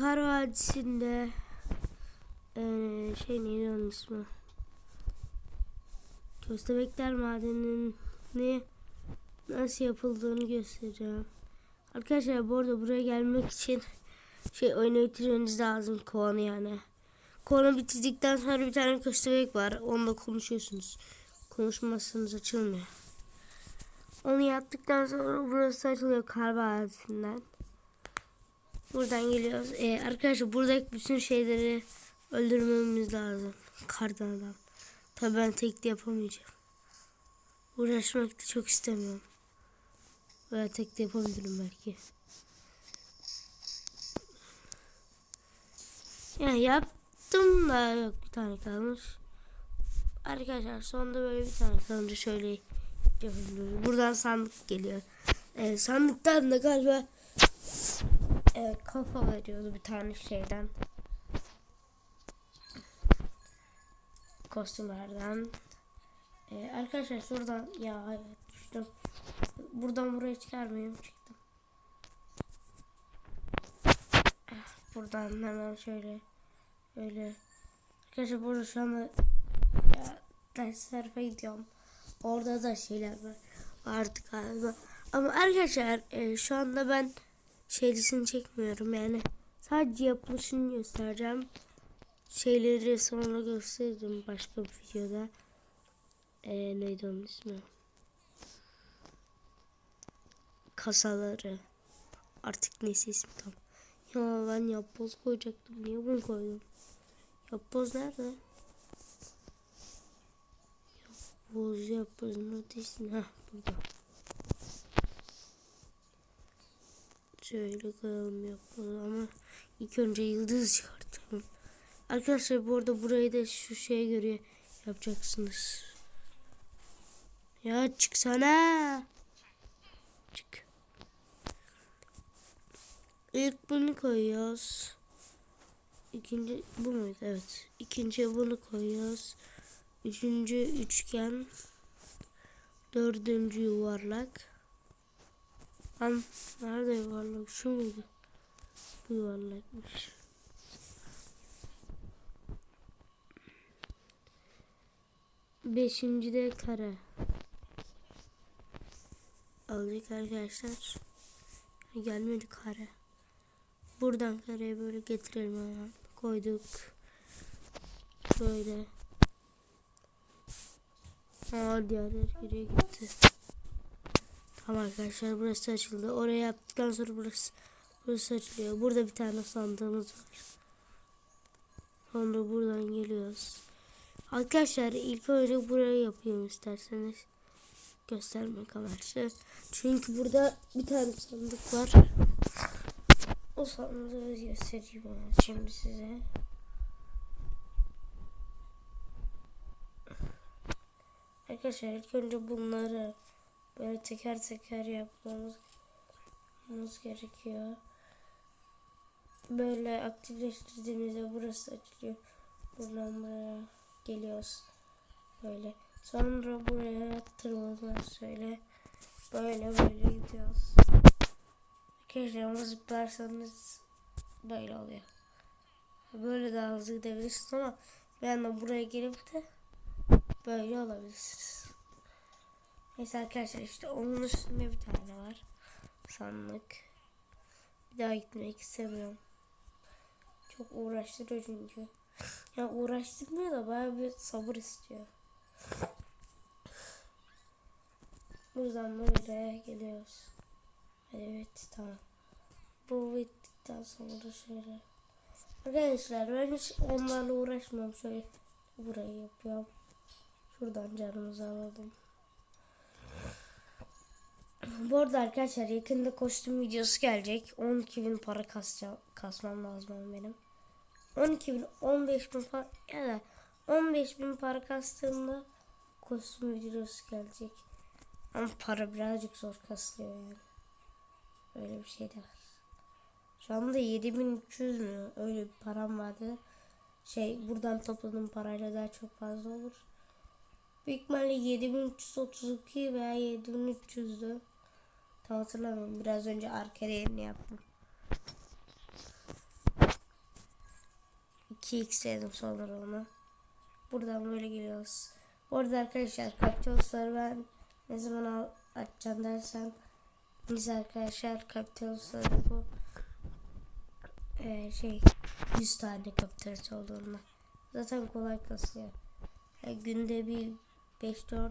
Kar Vadisi'nde eee şey neydi onun ismi? Köstebekler Madeni'ni nasıl yapıldığını göstereceğim. Arkadaşlar bu arada buraya gelmek için şey oyunu bitirmeniz lazım kovanı yani. Kovanı bitirdikten sonra bir tane köstebek var. Onunla konuşuyorsunuz. Konuşmazsanız açılmıyor. Onu yaptıktan sonra burası açılıyor kar vadisinden. Buradan geliyoruz. Ee, arkadaşlar buradaki bütün şeyleri öldürmemiz lazım. Kardan adam. Tabii ben tek de yapamayacağım. Uğraşmak da çok istemiyorum. Veya tek de yapabilirim belki. Yani yaptım da yok bir tane kalmış. Arkadaşlar sonunda böyle bir tane kalınca şöyle yapabiliyoruz. Buradan sandık geliyor. Ee, sandıktan da galiba e, kafa veriyordu bir tane şeyden. Kostümlerden. Ee, arkadaşlar şuradan ya hayır, düştüm. Buradan buraya çıkarmayayım çıktım. Ah, Buradan hemen şöyle öyle. Arkadaşlar burada şu anda ya, ders tarafa gidiyorum. Orada da şeyler var. Vardı galiba. Ama arkadaşlar e, şu anda ben şeylisini çekmiyorum yani. Sadece yapılışını göstereceğim. Şeyleri sonra gösteririm başka bir videoda. E, neydi onun ismi? Kasaları. Artık neyse ismi tam. Ya ben yapboz koyacaktım. Niye bunu koydum? Yapboz nerede? Yapboz yapboz neredesin? Heh burada. Şöyle koyalım yapboz ama ilk önce yıldız çıkartalım. Arkadaşlar bu arada burayı da şu şeye göre yapacaksınız. Ya çıksana. Çık. İlk bunu koyuyoruz. İkinci bu muydu? Evet. İkinci bunu koyuyoruz. Üçüncü üçgen. Dördüncü yuvarlak. Lan nerede yuvarlak? Şu muydu? Bu yuvarlakmış. Beşinci de kare. Aldık arkadaşlar. Gelmedi kare. Buradan kareyi böyle getirelim hemen. Koyduk. Böyle. Aa diğerleri geriye gitti. Tamam arkadaşlar burası açıldı. Oraya yaptıktan sonra burası burası açılıyor. Burada bir tane sandığımız var. Sonra buradan geliyoruz. Arkadaşlar ilk önce burayı yapayım isterseniz. Göstermek amaçlı. Çünkü burada bir tane sandık var. O sandığı göstereyim ben şimdi size. Arkadaşlar ilk önce bunları böyle teker teker yapmamız gerekiyor. Böyle aktifleştirdiğimizde burası açılıyor. Buradan buraya geliyoruz. Böyle. Sonra buraya tırmanıyoruz şöyle. Böyle böyle gidiyoruz. Arkadaşlar ama zıplarsanız böyle oluyor. Böyle daha hızlı gidebilirsiniz ama bir anda buraya gelip de böyle olabilirsiniz. Neyse arkadaşlar işte onun üstünde bir tane var. Sandık. Bir daha gitmek istemiyorum. Çok uğraştırıyor çünkü. Ya uğraştırmıyor da bayağı bir sabır istiyor. Buradan böyle geliyoruz. Evet tamam. Bu bittikten sonra şöyle. Arkadaşlar ben hiç onlarla uğraşmıyorum. Şöyle burayı yapıyorum. Şuradan canımızı alalım. Bu arada arkadaşlar yakında kostüm videosu gelecek. 12 bin para kasacağım, kasmam lazım benim. 12 bin, 15 bin ya da 15 bin para kastığımda kostüm videosu gelecek. Ama para birazcık zor kasılıyor yani. Öyle bir şey de var. Şu anda 7300 mü? Öyle bir param vardı. Şey buradan topladığım parayla daha çok fazla olur. Büyük ihtimalle 7332 veya 7300'dü. Tam hatırlamıyorum. Biraz önce arka yerini yaptım. 2x dedim sonra onu. Buradan böyle geliyoruz. Bu arada arkadaşlar Capitols'ları ben ne zaman açacağım dersen biz arkadaşlar Capitols'ları bu e, şey 100 tane Capitol's olduğunda zaten kolay kasıyor. Yani günde bir 5-4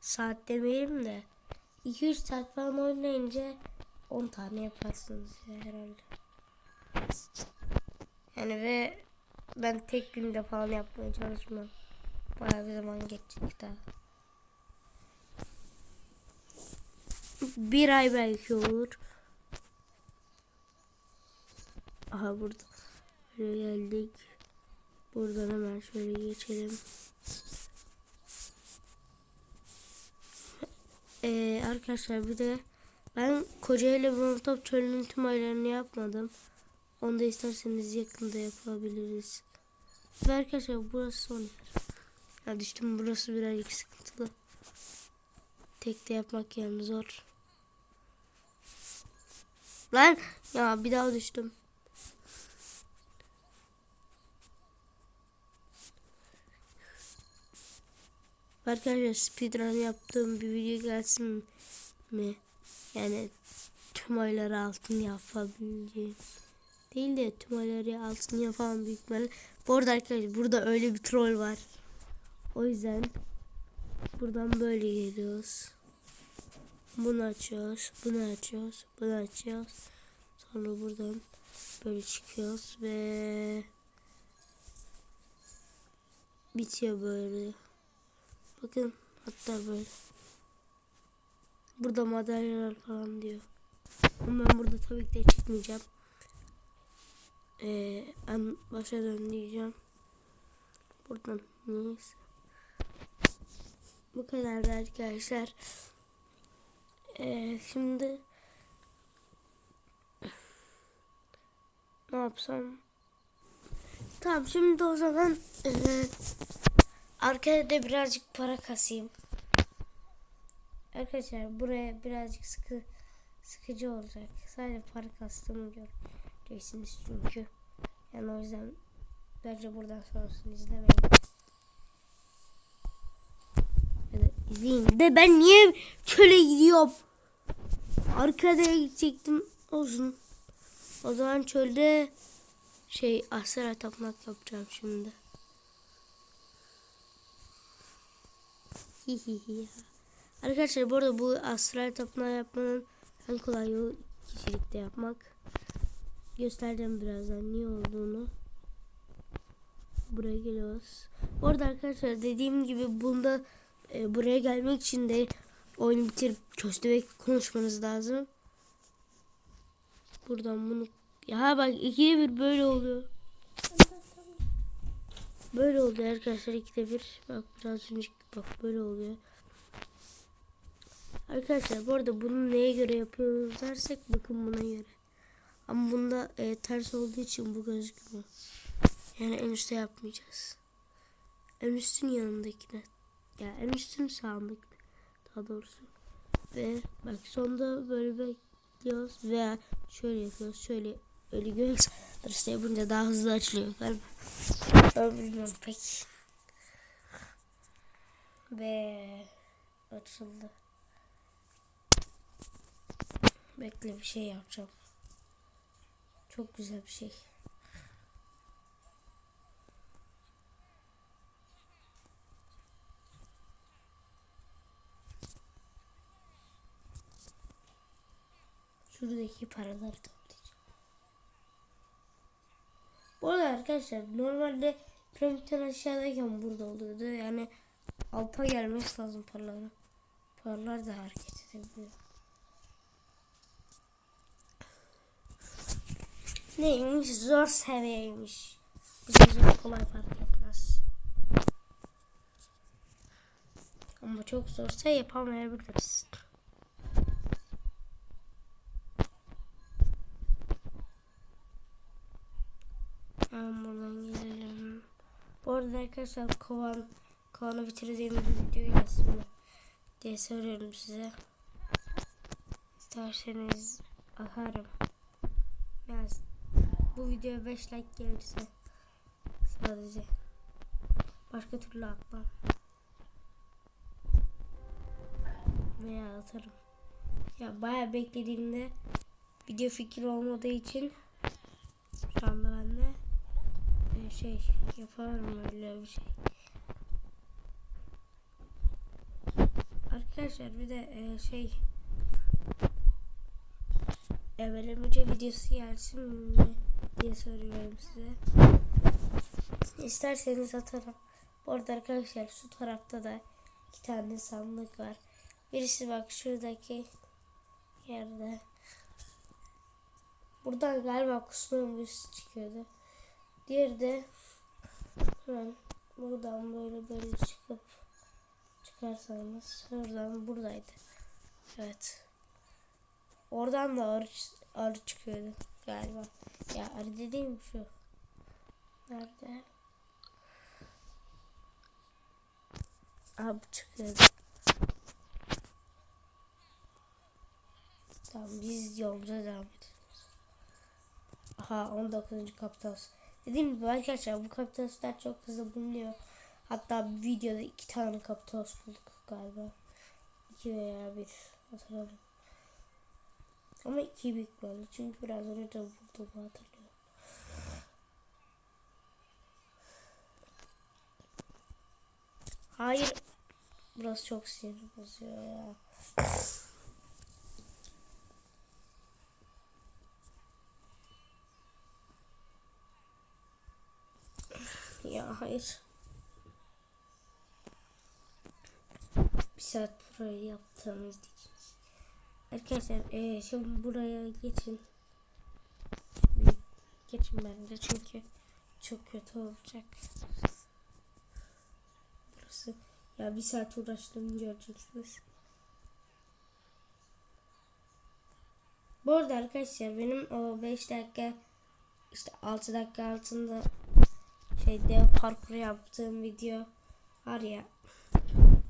saat demeyelim de 2-3 saat falan oynayınca 10 tane yaparsınız ya herhalde. Yani ve ben tek günde falan yapmaya çalışmam. Bayağı bir zaman geçecek daha. Bir ay belki olur. Aha burada. Böyle geldik. Buradan hemen şöyle geçelim. Ee, arkadaşlar bir de ben Kocaeli Molotov çölünün tüm aylarını yapmadım. Onu da isterseniz yakında yapabiliriz. Ve arkadaşlar burası son yer. Ya düştüm burası birazcık sıkıntılı. Tek de yapmak yani zor. Lan ya bir daha düştüm. Arkadaşlar speedrun yaptığım bir video gelsin mi? Yani tüm ayları altın yapabileceğim. Değil de tüm ayları altın yapan büyük ihtimalle. Bu arada arkadaşlar burada öyle bir troll var. O yüzden buradan böyle geliyoruz. Bunu açıyoruz. Bunu açıyoruz. Bunu açıyoruz. Sonra buradan böyle çıkıyoruz ve bitiyor böyle. Bakın hatta böyle. Burada madalyalar falan diyor. Ama ben burada tabii ki de çıkmayacağım. Ee, en başa dön diyeceğim. Buradan neyse. Bu kadar arkadaşlar. Ee, şimdi ne yapsam? Tamam şimdi o zaman ee, arkaya da birazcık para kasayım. Arkadaşlar buraya birazcık sıkı sıkıcı olacak. Sadece para kastığımı göreceksiniz çünkü. Yani o yüzden bence buradan sonrasını izlemeyin. Ya da izleyin. De ben niye çöle gidiyorum? Arkada gidecektim. Olsun. O zaman çölde şey asra tapmak yapacağım şimdi. Hihihi. Arkadaşlar bu arada bu astral tapınağı yapmanın en kolay yolu kişilikte yapmak. Göstereceğim birazdan niye olduğunu. Buraya geliyoruz. Bu arada arkadaşlar dediğim gibi bunda e, buraya gelmek için de oyunu bitirip köstebek konuşmanız lazım. Buradan bunu ya bak ikiye bir böyle oluyor. Böyle oluyor arkadaşlar ikide bir. Bak biraz önce bak böyle oluyor. Arkadaşlar bu arada bunu neye göre yapıyoruz dersek bakın buna göre. Ama bunda e, ters olduğu için bu gözükmüyor. Yani en üstte yapmayacağız. En üstün yanındakine. Ya yani en üstün sağındakine. Daha doğrusu. Ve bak sonda böyle bekliyoruz veya şöyle yapıyoruz. Şöyle öyle göğüs arası yapınca daha hızlı açılıyor galiba. Ben bilmiyorum pek. Ve açıldı. Bekle bir şey yapacağım. Çok güzel bir şey. Şuradaki paraları toplayacağım. Bu arada arkadaşlar normalde piramitten aşağıdayken burada oluyordu. Yani alta gelmesi lazım paraları. Paralar da hareket edebiliyor. Neymiş? Zor seviyeymiş. Bize zor kolay fark etmez. Ama çok zorsa yapamayabiliriz. Hemen buradan gelelim. Bu arada arkadaşlar kovan kovanı bitirdiğim bir video gelsin mi? diye soruyorum size. İsterseniz akarım. Yaz. bu videoya 5 like gelirse sadece başka türlü atmam veya atarım. Ya bayağı beklediğimde video fikri olmadığı için şu anda ben de e, şey yaparım öyle bir şey. Arkadaşlar bir de e, şey Evelemece videosu gelsin mi diye soruyorum size. İsterseniz atarım. Bu arada arkadaşlar şu tarafta da iki tane sandık var. Birisi bak şuradaki yerde. Buradan galiba kusma çıkıyordu. Diğeri de hemen buradan böyle böyle çıkıp çıkarsanız şuradan buradaydı. Evet. Oradan da arı, arı çıkıyordu galiba. Ya arı dediğim şu. Nerede? Abi çıkıyordu. Tamam biz yolumuza devam ediyoruz. Aha 19. kaptos. Dediğim gibi arkadaşlar bu kaptoslar çok hızlı bulunuyor. Hatta bir videoda iki tane kaptos bulduk galiba. İki veya bir hatırlamıyorum. Ama iki büyük böyle çünkü biraz önce bulduğumu hatırlıyorum. Hayır. Burası çok sinir bozuyor ya. Ya hayır. Bir saat burayı yaptığımız için. Arkadaşlar ee, şimdi buraya geçin. Geçin bence çünkü çok kötü olacak. Burası ya bir saat uğraştım göreceksiniz. Bu arada arkadaşlar benim o 5 dakika işte 6 dakika altında şey dev parkur yaptığım video var ya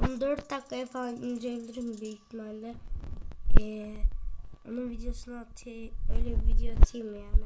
14 dakikaya falan indirebilirim büyük ihtimalle. Ee, onun videosunu atayım, öyle bir video atayım yani.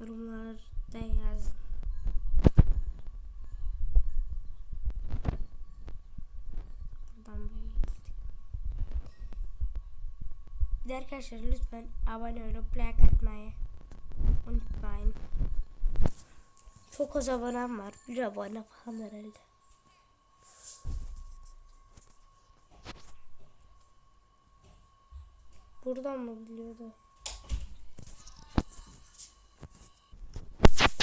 Yorumlarda yazın. Bir de arkadaşlar lütfen abone olup like atmayı unutmayın. Çok az abonem var. Bir abone falan herhalde. Buradan mı gidiyordu?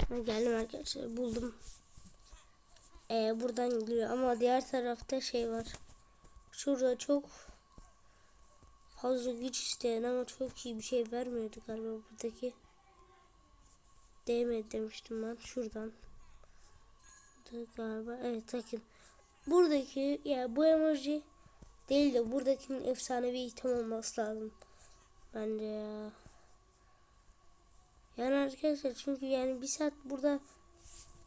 Ha, geldim arkadaşlar buldum. Ee, buradan gidiyor ama diğer tarafta şey var. Şurada çok fazla güç isteyen ama çok iyi bir şey vermiyordu galiba buradaki. Değmedi demiştim ben. Şuradan. Galiba. Evet takın. Buradaki ya bu emoji değil de buradakinin efsanevi item olması lazım. Bence ya. Yani arkadaşlar çünkü yani bir saat burada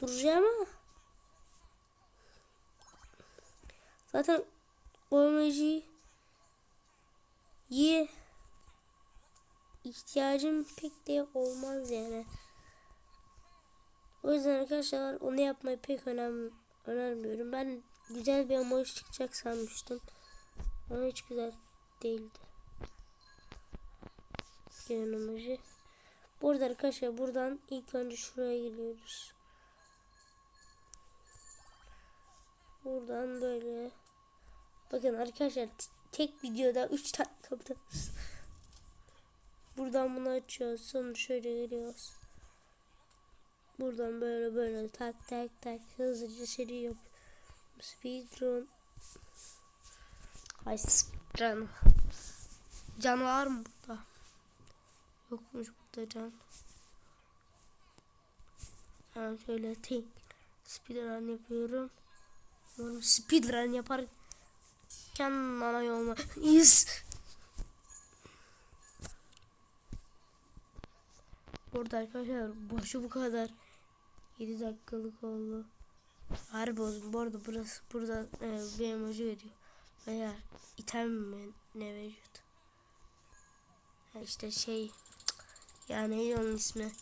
duracağım ama zaten o emojiyi iyi ihtiyacım pek de olmaz yani. O yüzden arkadaşlar onu yapmayı pek önem önermiyorum. Ben güzel bir emoji çıkacak sanmıştım. Ama hiç güzel değildi. Gelen emoji. Burada arkadaşlar buradan ilk önce şuraya geliyoruz. Buradan böyle. Bakın arkadaşlar tek videoda 3 tane kapatıyoruz. Buradan bunu açıyoruz. Sonra şöyle geliyoruz. Buradan böyle böyle tak tak tak hızlıca seri yap. Speedrun. Ay speedrun. Can var mı burada? Yokmuş burada can. Ben şöyle tek speedrun yapıyorum. Umarım speedrun yaparken bana yolma. Yes. Burada arkadaşlar boşu bu kadar 7 dakikalık oldu. Harbi olsun. Bu arada burası burada e, bir emoji veriyor. Veya item mi ne veriyordu? Ha işte şey yani neydi onun ismi?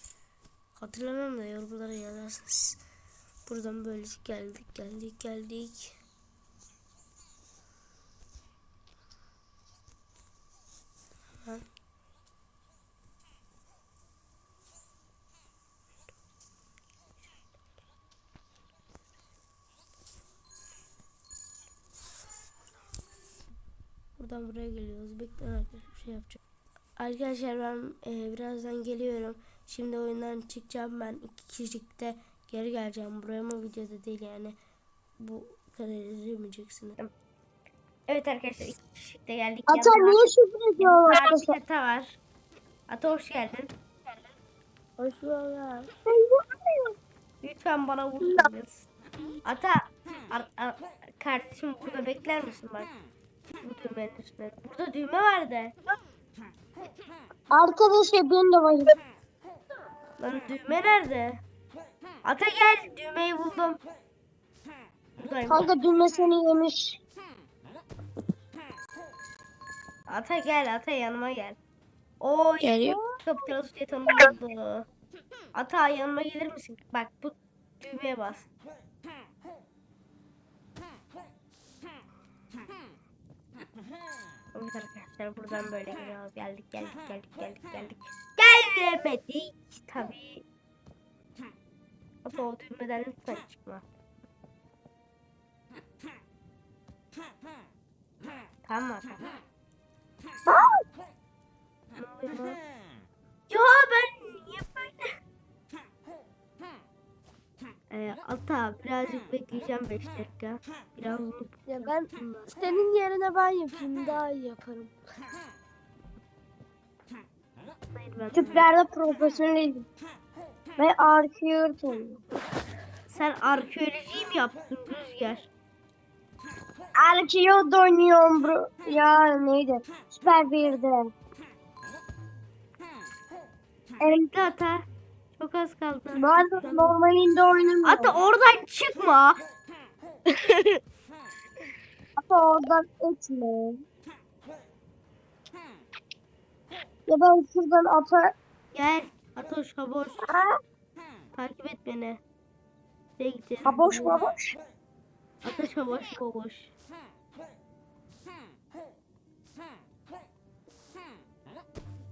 Hatırlamam da yorumlara yazarsınız. Buradan böyle geldik geldik geldik. Buradan buraya geliyoruz. Bekleyin arkadaşlar bir şey yapacağım. Arkadaşlar ben e, birazdan geliyorum. Şimdi oyundan çıkacağım ben iki kişilikte geri geleceğim. Buraya mı videoda değil yani. Bu kadar izlemeyeceksiniz. Evet arkadaşlar iki kişilikte geldik. Ata niye şifre ediyor Bir arkadaşlar? Ata var. Ata hoş geldin. Hoş bulduk. Lütfen bana vurmayınız. Ata ar- ar- kardeşim burada bekler misin bak. Bu düğmenin üstüne. Burada düğme vardı. Arkadaşlar benim de var. Lan düğme nerede? Ata gel düğmeyi buldum. Buradayım. Kanka düğmesini yemiş. Ata gel ata yanıma gel. Oo Geliyor. kapital jetonum oldu. Ata yanıma gelir misin? Bak bu düğmeye bas. Evet arkadaşlar buradan böyle geliyoruz. Geldik geldik geldik geldik geldik. Gelemedik tabii. Ata o düğmeden lütfen çıkma. Tamam mı Ata birazcık bekleyeceğim 5 dakika. Biraz. Ya ben senin yerine ben yapayım daha iyi yaparım. Hayır ben. Tüplerde profesyonelim. Ve arkeoloji oluyorum. Sen arkeolojiyi mi yaptın Rüzgar? Arkeoloji oynuyorum bro. Ya neydi? Süper birde. Evet. Bekle ata. Çok az kaldı. De normalinde oynamıyorum. Ata oradan çıkma. Ata oradan etme. Ya ben şuradan ata... Gel. Ata şaboş. Aa, Takip et beni. Nereye gideceğiz? Baboş baboş. Ata şaboş baboş.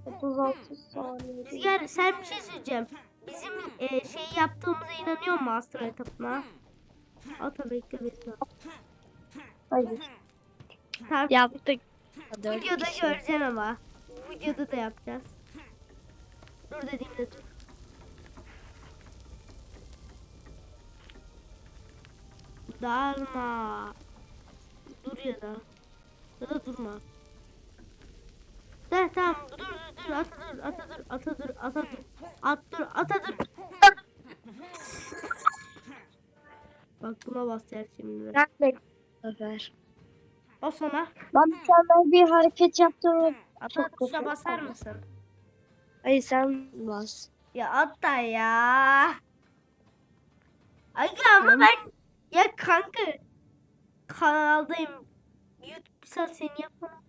Otuz altı saniye. Rüzgar sen bir şey söyleyeceğim. Bizim e, şey yaptığımıza inanıyor musun astro etapına? Ata bekle bekle. Hayır. Tamam. Yaptık. Videoda göreceksin ama. Videoda da yapacağız. Dur dediğimde dur. Darma. Dur ya da. Ya da durma. Dur tamam dur dur dur ata dur ata dur ata dur ata dur at dur ata dur. Bak buna basacağız şimdi. Bırak sefer. O sana. Ben mükemmel bir hareket yaptım. Ata tuşa basar mısın? Hayır sen bas. Ya hatta ya. Ay ama ben ya kanka kanaldayım. YouTube saat seni yapmam.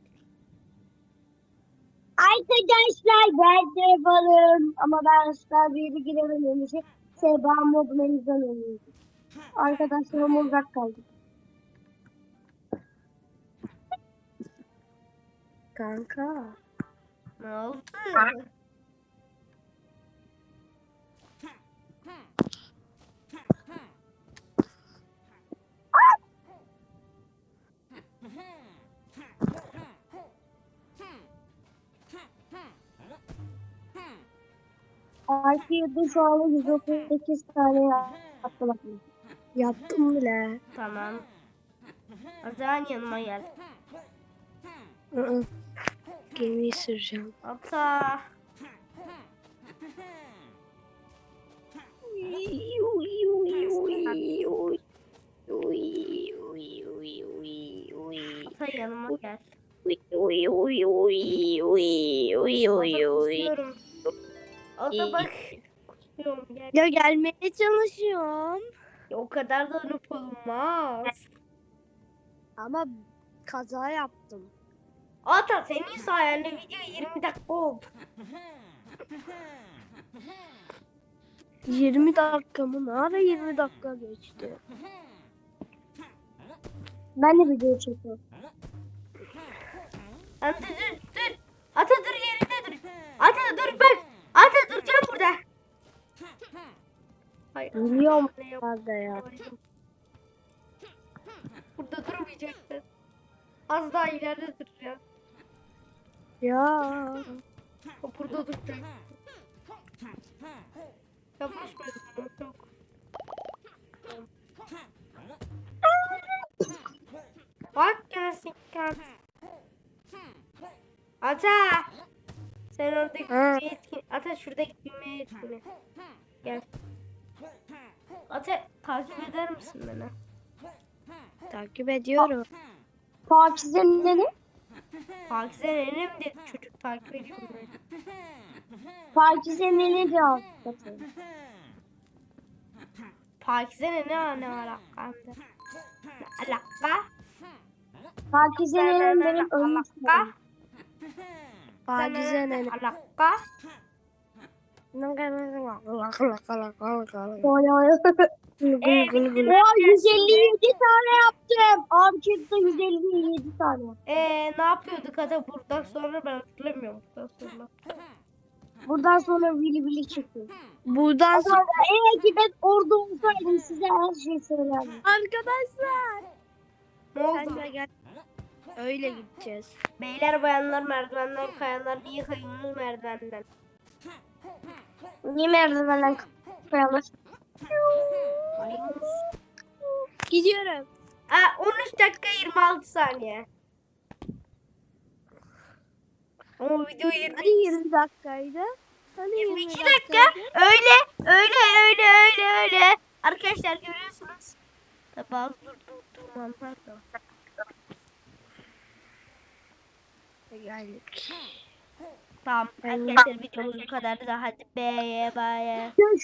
Arkadaşlar ben de varım. Ama ben Star 1'e giremedim. Şey, Seba Modmeniz'den oynuyorum. Arkadaşlarım uzak kaldı. Kanka. Ne oldu? IQ'da şu an 138 tane yaptım. Yaptım bile. Tamam. O zaman yanıma gel. Gemiyi süreceğim. Hatta hatta yanıma gel. Hatta kusuyorum. Hatta bak. Gel. Ya gelmeye çalışıyorum. Ya o kadar da önüp olmaz. Ama kaza yaptım. Ata senin sayende video 20 dakika oldu. 20 dakika mı? Ne ara 20 dakika geçti? Ben de video çekiyorum. Ata dur Hayır. Biliyorum nerede ya. Burada durmayacaksın. Az daha ileride duracağım. Ya. O burada duracak. Yapmış mıydım? Yok. Bak gelsin kart. Ata. Sen bir etkin. Ata şuradaki bir etkini. Gel. Ata takip eder misin beni? Takip ediyorum. Pakize nene mi dedi çocuk takip ediyorum beni. Pakize'nin ne diyor. Pakize ne ne var hakkında? Ne alaka? Pakize'nin benim ölmüş Alaka? Pakize ne? Alaka? Oha 157 tane yaptım. Arkada 157 tane. Ee, ne yapıyorduk hadi buradan sonra ben hatırlamıyorum buradan sonra. Buradan sonra bili bili çıkıyor. Buradan sonra Sonra eğer ki ben orada olsaydım size her şeyi söylerdim. arkadaşlar. Ne oldu? Sen de gel. Öyle gideceğiz. Beyler bayanlar merdivenden kayanlar niye kayıyorsunuz merdivenden? Niye merdivenden? Kayıyorsunuz. Gidiyorum. Aa, 13 dakika 26 saniye. Ama video 20 Hani 20 dakikaydı? Hani 20 22 dakika. Öyle, öyle, öyle, öyle, öyle. Arkadaşlar görüyorsunuz. Tabi bazı dur, dur, durmanlar da. Geldik. Tamam arkadaşlar videomuz bu kadardı. Hadi beye beye.